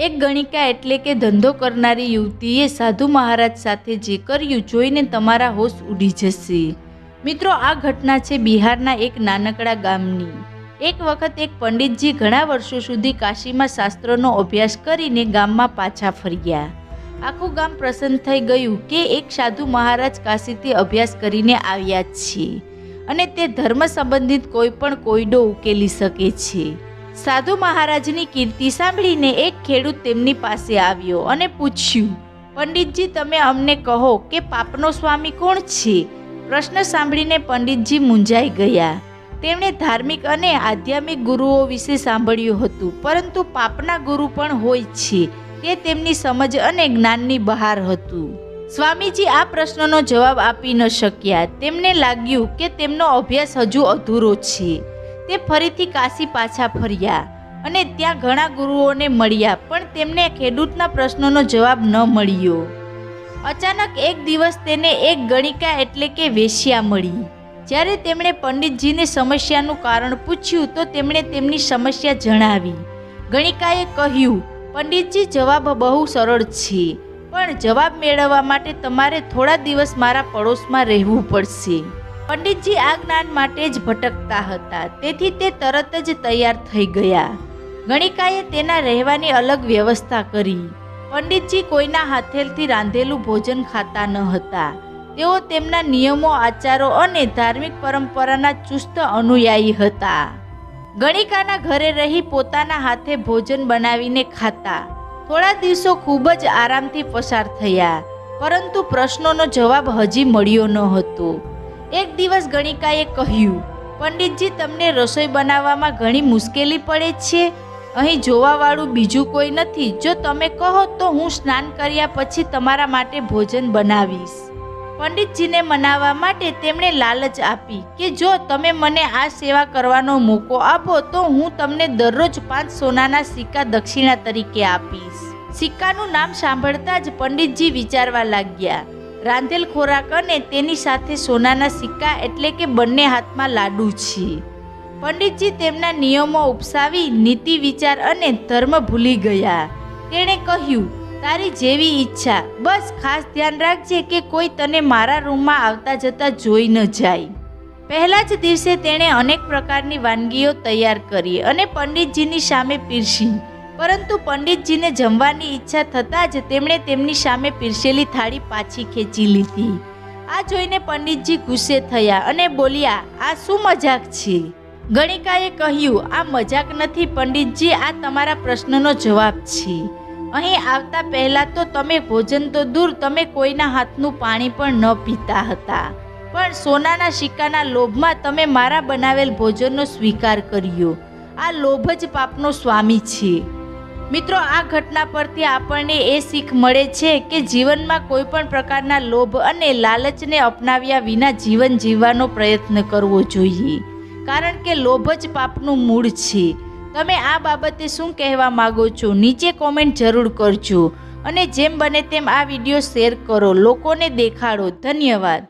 એક ગણિકા એટલે કે ધંધો કરનારી યુવતીએ સાધુ મહારાજ સાથે જે કર્યું જોઈને તમારા હોશ ઉડી જશે. મિત્રો, આ ઘટના છે બિહારના એક નાનકડા ગામની. એક વખત એક પંડિતજી ઘણા વર્ષો સુધી કાશીમાં શાસ્ત્રોનો અભ્યાસ કરીને ગામમાં પાછા ફર્યા. આખું ગામ પ્રસન્ન થઈ ગયું કે એક સાધુ મહારાજ કાશીથી અભ્યાસ કરીને આવ્યા છે. અને તે ધર્મ સંબંધિત કોઈ પણ કોયડો ઉકેલી શકે છે. સાધુ મહારાજની કીર્તિ સાંભળીને એક ખેડૂત તેમની પાસે આવ્યો અને પૂછ્યું, પંડિતજી, તમે અમને કહો કે પાપનો સ્વામી કોણ છે? પ્રશ્ન સાંભળીને પંડિતજી મૂંઝાઈ ગયા. તેમણે ધાર્મિક અને આધ્યાત્મિક ગુરુઓ વિશે સાંભળ્યું હતું, પરંતુ પાપના ગુરુ પણ હોય છે, તે તેમની સમજ અને જ્ઞાનની બહાર હતું. સ્વામીજી આ પ્રશ્નનો જવાબ આપી ન શક્યા. તેમને લાગ્યું કે તેમનો અભ્યાસ હજુ અધૂરો છે. તે ફરીથી કાશી પાછા ફર્યા અને ત્યાં ઘણા ગુરુઓને મળ્યા, પણ તેમને ખેડૂતના પ્રશ્નોનો જવાબ ન મળ્યો. અચાનક એક દિવસ તેને એક ગણિકા એટલે કે વેશ્યા મળી. જ્યારે તેમણે પંડિતજીને સમસ્યાનું કારણ પૂછ્યું, તો તેમણે તેમની સમસ્યા જણાવી. ગણિકાએ કહ્યું, પંડિતજી, જવાબ બહુ સરળ છે, પણ જવાબ મેળવવા માટે તમારે થોડા દિવસ મારા પડોશમાં રહેવું પડશે. પંડિતજી આ જ્ઞાન માટે જ ભટકતા હતા. તેથી તે તરત જ તૈયાર થઈ ગયા. ગણિકાએ તેના રહેવાની અલગ વ્યવસ્થા કરી. પંડિતજી કોઈના હાથેથી રાંધેલું ભોજન ખાતા ન હતા. તેઓ તેમના નિયમો, આચારો અને ધાર્મિક પરંપરાના ચુસ્ત અનુયાયી હતા. ગણિકાના ઘરે રહી પોતાના હાથે ભોજન બનાવીને ખાતા. થોડા દિવસો ખૂબ જ આરામથી પસાર થયા. પરંતુ પ્રશ્નોનો જવાબ હજી મળ્યો ન હતો એક દિવસ ગણિકાએ કહ્યું, પંડિતજી, તમને રસોઈ બનાવવામાં ઘણી મુશ્કેલી પડે છે. અહીં જોવાવાળું બીજું કોઈ નથી. જો તમે કહો તો હું સ્નાન કર્યા પછી તમારા માટે ભોજન બનાવીશ. પંડિતજીને મનાવવા માટે તેમણે લાલચ આપી કે, જો તમે મને આ સેવા કરવાનો મોકો આપો, તો હું તમને દરરોજ પાંચ સોનાના સિક્કા દક્ષિણા તરીકે આપીશ. સિક્કાનું નામ સાંભળતા જ પંડિતજી વિચારવા લાગ્યા. રાંધેલ ખોરાક અને તેની સાથે સોનાના સિક્કા એટલે કે બંને હાથમાં લાડુ છે. પંડિતજી તેમના નિયમો ઉપસાવી નીતિ વિચાર અને ધર્મ ભૂલી ગયા. તેણે કહ્યું, તારી જેવી ઈચ્છા. બસ ખાસ ધ્યાન રાખજે કે કોઈ તને મારા રૂમમાં આવતા જતા જોઈ ન જાય. પહેલા જ દિવસે તેણે અનેક પ્રકારની વાનગીઓ તૈયાર કરી અને પંડિતજીની સામે પીરસી. પરંતુ પંડિતજીને જમવાની ઈચ્છા થતાં જ તેમણે તેમની સામે પીરસેલી થાળી પાછી ખેંચી લીધી. આ જોઈને પંડિતજી ગુસ્સે થયા અને બોલ્યા, આ શું મજાક છે? ગણિકાએ કહ્યું, આ મજાક નથી, પંડિતજી, આ તમારા પ્રશ્નનો જવાબ છે. અહીં આવતા પહેલાં તો તમે ભોજન તો દૂર, તમે કોઈના હાથનું પાણી પણ ન પીતા હતા. પણ સોનાના સિક્કાના લોભમાં તમે મારા બનાવેલ ભોજનનો સ્વીકાર કર્યો. આ લોભ જ પાપનો સ્વામી છે. મિત્રો, આ ઘટના પરથી આપણને એ શીખ મળે છે કે જીવનમાં કોઈ પણ પ્રકારના લોભ અને લાલચને અપનાવ્યા વિના જીવન જીવવાનો પ્રયત્ન કરવો જોઈએ. કારણ કે લોભ જ પાપનું મૂળ છે. તમે આ બાબતે શું કહેવા માગો છો? નીચે કોમેન્ટ જરૂર કરજો. અને જેમ બને તેમ આ વીડિયો શેર કરો. લોકોને દેખાડો. ધન્યવાદ.